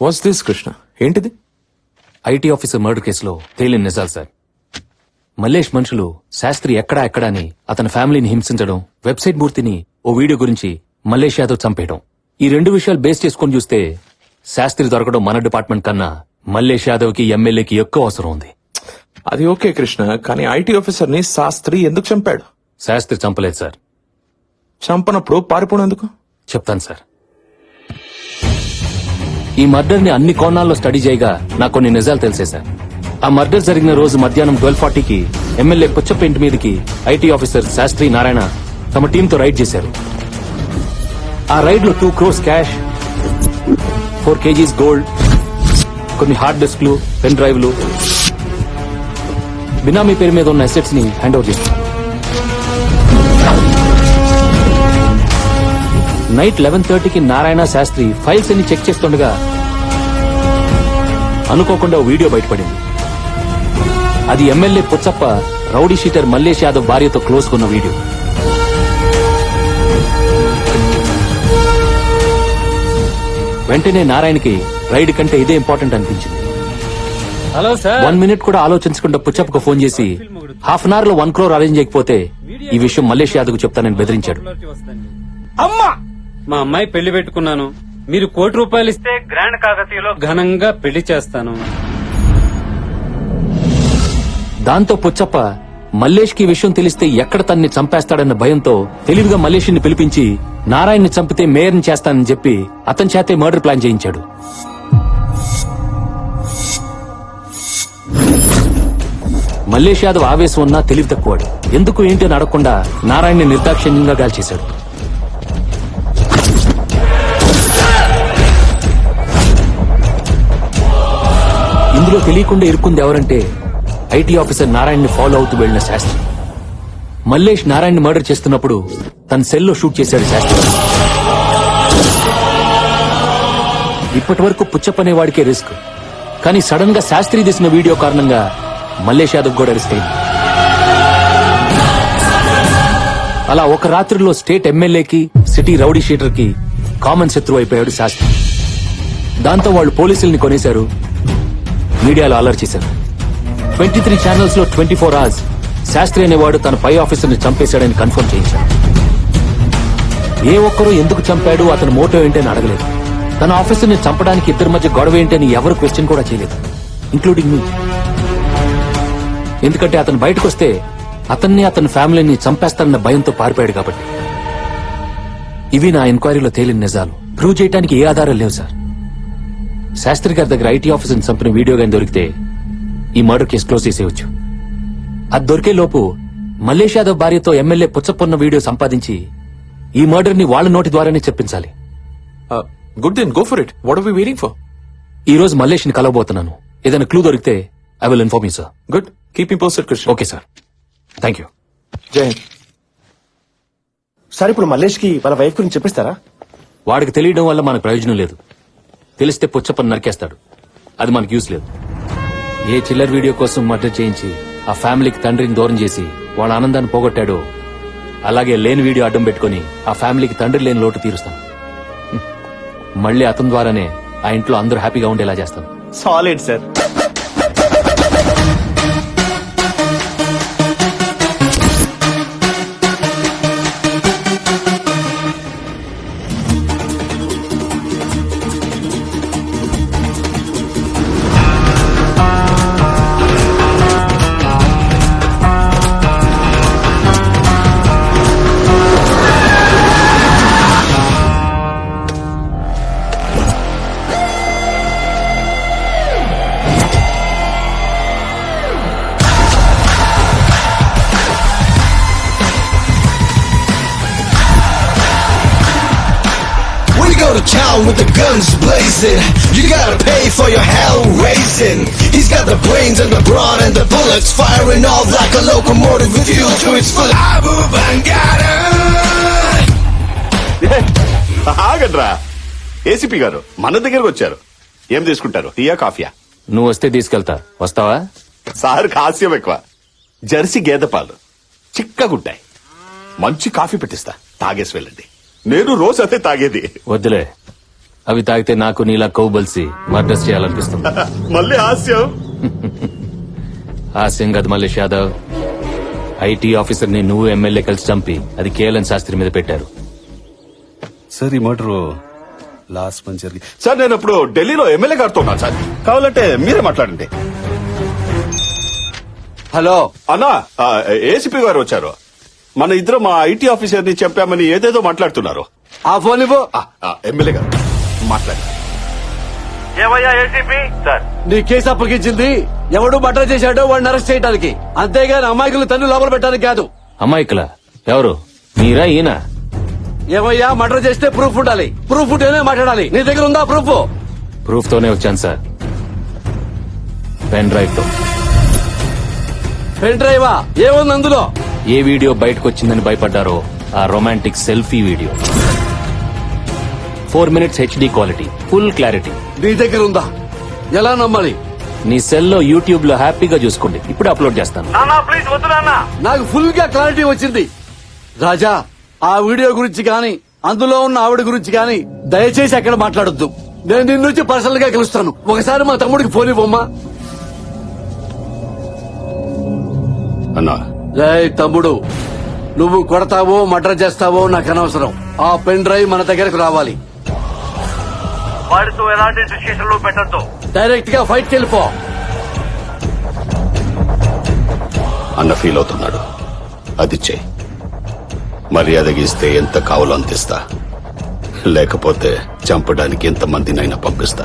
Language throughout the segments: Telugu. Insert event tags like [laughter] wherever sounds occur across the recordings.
వాట్స్ దిస్ కృష్ణ ఏంటిది? ఐటీ ఆఫీసర్ మర్డర్ కేసులో తేలిన నిజాలు సార్ మల్లేష్ మనుషులు శాస్త్రి ఎక్కడా ఎక్కడా అని అతని ఫ్యామిలీని హింసించడం వెబ్సైట్ మూర్తిని ఓ వీడియో గురించి మల్లేష్ యాదవ్ చంపేయడం. ఈ రెండు విషయాలు బేస్ చేసుకొని చూస్తే శాస్త్రి దొరకడం మన డిపార్ట్మెంట్ కన్నా మల్లేష్ యాదవ్కి ఎమ్మెల్యేకి ఎక్కువ అవసరం ఉంది. అది ఓకే కృష్ణ కానీ ఐటీ ఆఫీసర్ని శాస్త్రి ఎందుకు చంపాడు? శాస్త్రి చంపలేదు సార్ చంపనప్పుడు పారిపోయినందుకు చెప్తాను సార్ ఈ మర్డర్ని అన్ని కోణాల్లో స్టడీ చేయగా నాకు కొన్ని నిజాలు తెలిసే సార్. ఆ మర్డర్ జరిగిన రోజు మధ్యాహ్నం ట్వెల్వ్ ఫార్టీకి ఎమ్మెల్యే పుచ్చపేంటి మీదకి ఐటీ ఆఫీసర్ శాస్త్రి నారాయణ తమ టీంతో రైడ్ చేశారు. ఆ రైడ్లో two crores cash four KGs gold కొన్ని హార్డ్ డిస్క్లు పెన్ డ్రైవ్లు. బినామీ పేరు మీద ఉన్న అసెట్స్ని హ్యాండ్ ఓవర్ చేశారు. నైట్ లెవెన్ థర్టీకి నారాయణ శాస్త్రి ఫైల్స్ అన్ని చెక్ చేస్తుండగా అనుకోకుండా వీడియో బయటపడింది. అది MLA Puchappa rowdy sheeter Mallesh Yadav భార్యతో క్లోజ్ కొన్న వీడియో. వెంటనే నారాయణకి రైడ్ కంటే ఇదే ఇంపార్టెంట్ అనిపించింది. Hello sir. వన్ మినిట్ కూడా ఆలోచించకుండా పుచ్చప్పకు ఫోన్ చేసి హాఫ్ అన్ అవర్లో వన్ క్రోర్ అరేంజ్ చేయకపోతే ఈ విషయం మల్లేష్ యాదవ్ చెప్తానని బెదిరించాడు. అమ్మా! మా అమ్మాయి పెళ్ళి పెట్టుకున్నాను. మీరు కోటి రూపాయలు ఇస్తే గ్రాండ్ కాకతీయలో ఘనంగా పెళ్ళి చేస్తాను. దాంతో పుచ్చప్ప మల్లేష్కి విషయం తెలిస్తే ఎక్కడ తన్ని చంపేస్తాడన్న భయంతో తెలివిగా మల్లేష్ని పిలిపించి నారాయణ్ని చంపితే మేయర్ని చేస్తానని చెప్పి అతని చేతే మర్డర్ ప్లాన్ చేయించాడు. మల్లేష్ యాదవ్ ఆవేశం ఉన్నా తెలివి తక్కువాడు. ఎందుకు ఏంటి అని అడగకుండా నారాయణ్ని నిర్దాక్షిణ్యంగా గాల్చేశాడు. ఇందులో తెలియకుండా ఇరుక్కుంది ఎవరంటే ఐటీ ఆఫీసర్ నారాయణ్ని ఫాలో అవుతూ వెళ్ళిన శాస్త్రి. మల్లేష్ నారాయణ్ మర్డర్ చేస్తున్నప్పుడు తన సెల్లో షూట్ చేశాడు శాస్త్రి. ఇప్పటి వరకు పుచ్చప్పనే వాడికే రిస్క్ కానీ సడన్గా శాస్త్రి తీసిన వీడియో కారణంగా మల్లేష్ యాదవ్ కూడా రిస్క్ అయింది. అలా ఒక రాత్రిలో స్టేట్ ఎమ్మెల్యేకి సిటీ రౌడీ షీటర్కి కామన్ శత్రువు అయిపోయాడు శాస్త్రి. దాంతో వాళ్ళు పోలీసుల్ని కొనేశారు. మీడియాలో అలర్ట్ చేశారు. ట్వంటీ త్రీ ఛానల్స్లో ట్వంటీ ఫోర్ అవర్స్ శాస్త్రి అనేవాడు తన పై ఆఫీసర్ని చంపేశాడని కన్ఫర్మ్ చేయించాడు. ఏ ఒక్కరూ ఎందుకు చంపాడు అతని మోటో ఏంటని అడగలేదు. తన ఆఫీసర్ని చంపడానికి ఇద్దరి మధ్య గొడవ ఏంటని ఎవరు క్వశ్చన్ కూడా చేయలేదు ఇంక్లూడింగ్ మీ ఎందుకంటే అతను బయటకు వస్తే అతన్ని అతని ఫ్యామిలీని చంపేస్తారన్న భయంతో పారిపోయాడు కాబట్టి. ఇవి నా ఎంక్వైరీలో తేలిన నిజాలు. ప్రూవ్ చేయడానికి ఏ ఆధారం లేవు సార్. శాస్త్రి గారి దగ్గర ఐటీ ఆఫీసర్ని చంపిన వీడియో గాని దొరికితే ఈ మర్డర్ కేసు క్లోజ్ చేసేయచ్చు. అది దొరికే లోపు మల్లేష్ యాదవ్ భార్యతో ఎమ్మెల్యే పుచ్చపొన్న వీడియో సంపాదించి ఈ మర్డర్ని వాళ్ళ నోటి ద్వారానే చెప్పించాలి. Good then go for it what are we waiting for ఈ రోజు మల్లేష్ని కలవబోతున్నాను. ఏదైనా క్లూ దొరికితే I will inform you sir good keep me posted Krishna okay sir thank you జై సార్ ఇప్పుడు మల్లేష్కి వాళ్ళ వైఫ్ గురించి చెప్పిస్తారా? వాడికి తెలియడం వల్ల మనకు ప్రయోజనం లేదు. తెలిస్తే పుచ్చపని నరికేస్తాడు. అది మనకు యూస్ లేదు. ఏ చిల్లర్ వీడియో కోసం మర్డర్ చేయించి ఆ ఫ్యామిలీకి తండ్రిని దూరం చేసి వాళ్ళ ఆనందాన్ని పోగొట్టాడో అలాగే లేని వీడియో అడ్డం పెట్టుకుని ఆ ఫ్యామిలీకి తండ్రి లేని లోటు తీరుస్తాను. మళ్ళీ అతని ద్వారానే ఆ ఇంట్లో అందరూ హ్యాపీగా ఉండేలా చేస్తాను. Solid sir. Go to town with the guns blazing. You gotta pay for your hell raising. He's got the brains and the brawn and the bullets firing off like a locomotive with fuel to its full. Abu Bangada. ఆగడ్రా ఏసీపీ గారు మన దగ్గరకు వచ్చారు ఏం తీసుకుంటారు టీయా కాఫీయా నువ్వు వస్తే తీసుకెళ్తా వస్తావా సార్ హాస్యం ఎక్కువ జెర్సీ గేదె పాలు చిక్కగుంటాయి మంచి కాఫీ పెట్టిస్తా తాగేసి వెళ్ళండి నేను రోజు అదే తాగేది. వద్దులే. అవి తాగితే నాకు నీలా కౌబల్సి మర్డర్స్ చేయాలనిపిస్తుంది. [laughs] మళ్ళీ హాస్యం. హాస్యం కదా మల్లేష్ యాదవ్ ఐటీ ఆఫీసర్ని నువ్వు ఎమ్మెల్యే కలిసి చంపి అది కేఎల్ఎన్ శాస్త్రి మీద పెట్టారు. సార్ ఈ మర్డర్ లాస్ట్ మంత్ జరిగి సార్ నేను ఇప్పుడు ఢిల్లీలో ఎమ్మెల్యే గారితో ఉన్నాను సార్. కావాలంటే మీరే మాట్లాడండి. హలో. అన్నా ఏసీపీ గారు వచ్చారు. మన ఇద్దరు మా ఐటీ ఆఫీసర్ని చంపామని ఏదేదో మాట్లాడుతున్నారు. ఆ ఫోన్ ఇవ్వు. ఎమ్మెల్యే గారు మాట్లాడండి నీ కేసు అప్పగించింది. ఎవడు మర్డర్ చేశాడో వాడిని అరెస్ట్ చేయడానికి అంతేగాని అమాయకులు తన్ను లోపల పెట్టడానికి కాదు. అమ్మాయికుల? ఎవరు? మీరా ఈయన? ఏమయ్యా మర్డర్ చేస్తే ప్రూఫ్ ఉండాలి. ప్రూఫ్ ఉంటేనే మాట్లాడాలి. నీ దగ్గర ఉందా ప్రూఫ్ ప్రూఫ్ తోనే వచ్చాను సార్. పెన్ డ్రైవ్తో. పెన్ డ్రైవా ఏముంది అందులో? ఏ వీడియో బయటకు వచ్చిందని భయపడ్డారో ఆ romantic selfie video. Four minutes HD quality full clarity నీ దగ్గర ఉందా? ఎలా నమ్మాలి? నీ సెల్లో యూట్యూబ్లో హ్యాపీగా చూసుకోండి. ఇప్పుడు అప్లోడ్ చేస్తాను. నాకు ఫుల్గా క్లారిటీ వచ్చింది. రాజా ఆ వీడియో గురించి గాని అందులో ఉన్న ఆవిడ గురించి గాని దయచేసి అక్కడ మాట్లాడొద్దు. నేను నిన్ను నుంచి పర్సనల్గా కలుస్తాను. ఒకసారి మా తమ్ముడికి ఫోన్ ఇవ్వమ్మా. అన్నా తమ్ముడు నువ్వు కొడతావో మర్డర్ చేస్తావో నాకు అనవసరం. ఆ పెన్ డ్రైవ్ మన దగ్గరకు రావాలి. వాడితో ఎలాంటి సిచ్యుయేషన్లో పెట్టద్దు. డైరెక్ట్గా ఫైట్ వెళ్ళిపో అన్న ఫీల్ అవుతున్నాడు. అది చెయ్యి మర్యాదగా ఇస్తే ఎంత కావాలో అంత ఇస్తా. లేకపోతే చంపడానికి ఎంత మందినైనా పంపిస్తా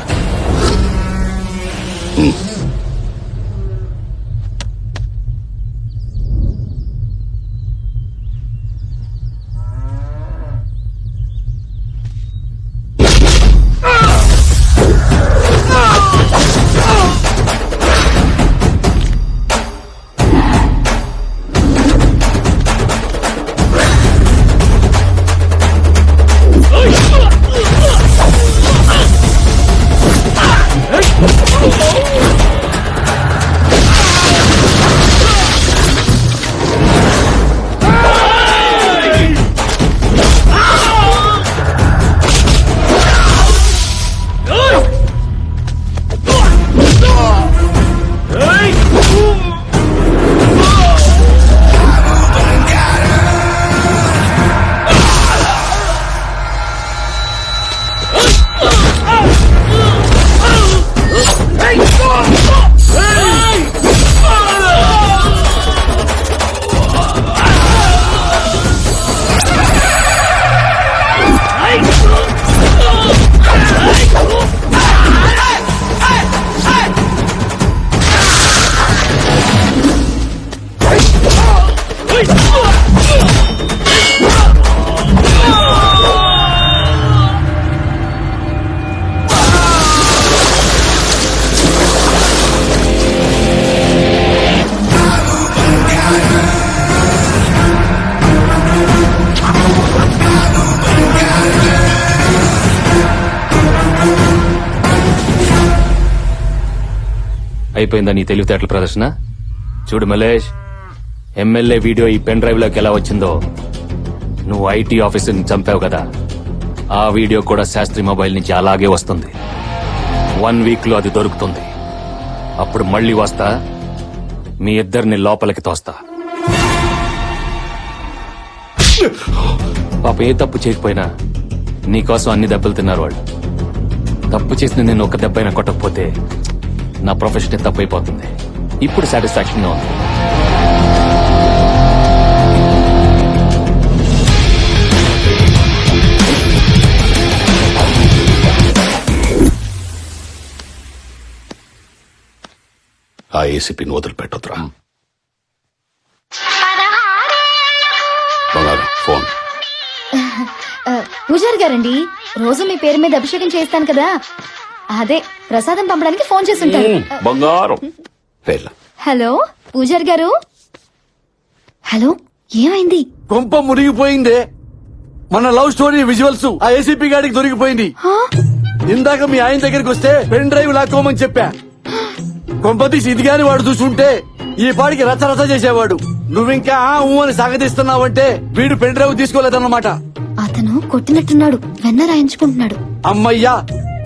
అయిపోయిందా నీ తెలివితేటల ప్రదర్శన? చూడు మలేష్ ఎమ్మెల్యే వీడియో ఈ పెన్ డ్రైవ్లోకి ఎలా వచ్చిందో. నువ్వు ఐటీ ఆఫీసర్ని చంపావు కదా. ఆ వీడియో కూడా శాస్త్రి మొబైల్ నుంచి అలాగే వస్తుంది. వన్ వీక్లో అది దొరుకుతుంది. అప్పుడు మళ్ళీ వస్తా. మీ ఇద్దరిని లోపలికి తోస్తా. పాప ఏ తప్పు చేయకపోయినా నీకోసం అన్ని దెబ్బలు తిన్నారు వాళ్ళు. తప్పు చేసిన నేను ఒక దెబ్బైనా కొట్టకపోతే నా ప్రొఫెషన్ తప్పైపోతుంది ఇప్పుడు సాటిస్ఫాక్షన్గా ఉంది. ఆ ఏసీపీని వదిలిపెట్టొద్దురా. బంగారం ఫోన్. [laughs] పూజారి గారండి రోజు మీ పేరు మీద అభిషేకం చేస్తాను కదా. అదే ప్రసాదం పంపడానికి ఫోన్ చేస్తుంటారు. బంగారం. వెళ్ళ హలో పూజారి గారు? హలో ఏమైంది? కొంప మునిగిపోయిందే. మన లవ్ స్టోరీ విజువల్స్ ఆ ఏసీపీ గాడికి దొరికిపోయింది? ఇందాక మీ ఆయన దగ్గరికి వస్తే పెన్ డ్రైవ్ లాక్కోమని చెప్పా. కొంపతీసి ఇది గాని వాడు చూసుంటే ఈ పాడికి రచ్చ రచ్చ చేసేవాడు. నువ్వింకా ఆ ఊ అని సాగదీస్తున్నావంటే వీడు పెన్ డ్రైవ్ తీసుకోలేదన్నమాట. అతను కొట్టినట్టున్నాడు వెన్న రాయించుకుంటున్నాడు. అమ్మయ్యా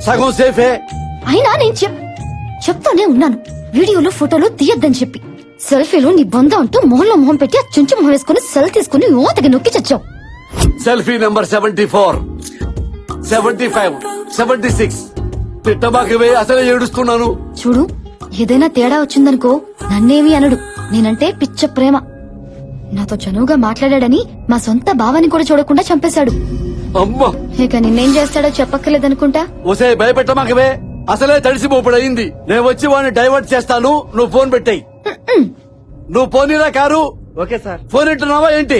సగం సేఫే. అయినా నేను చెప్ చెప్తానే ఉన్నాను. వీడియోలు ఫోటోలు తీయొద్దని చెప్పి. సెల్ఫీలు నీ బొంద అంటూ మొహంలో మొహం పెట్టి ఆ చుంచు మొహం వేసుకుని సెల్ తీసుకుని ఓతకి నొక్కి చచ్చావు. Selfie number seventy four. Seventy five. Seventy six. పిట్టబాకవే అసలే ఏడుస్తున్నాను. చూడు ఏదైనా తేడా వచ్చిందనుకో నన్నేమి అనడు. నేనంటే పిచ్చ ప్రేమ. నాతో చనువుగా మాట్లాడాడని మా సొంత భావాన్ని కూడా చూడకుండా చంపేశాడు. అమ్మా! ఇక నిన్నేం చేస్తాడో చెప్పక్కర్లేదనుకుంటా? ఒసే భయపెట్టమాకవే అసలే తడిసిపోపుడయింది నేను వచ్చి వాడిని డైవర్ట్ చేస్తాను నువ్వు ఫోన్ పెట్టాయి. నువ్వు ఫోన్ ఇలా కారు. Okay sir. ఫోన్ ఇంటున్నావా ఏంటి?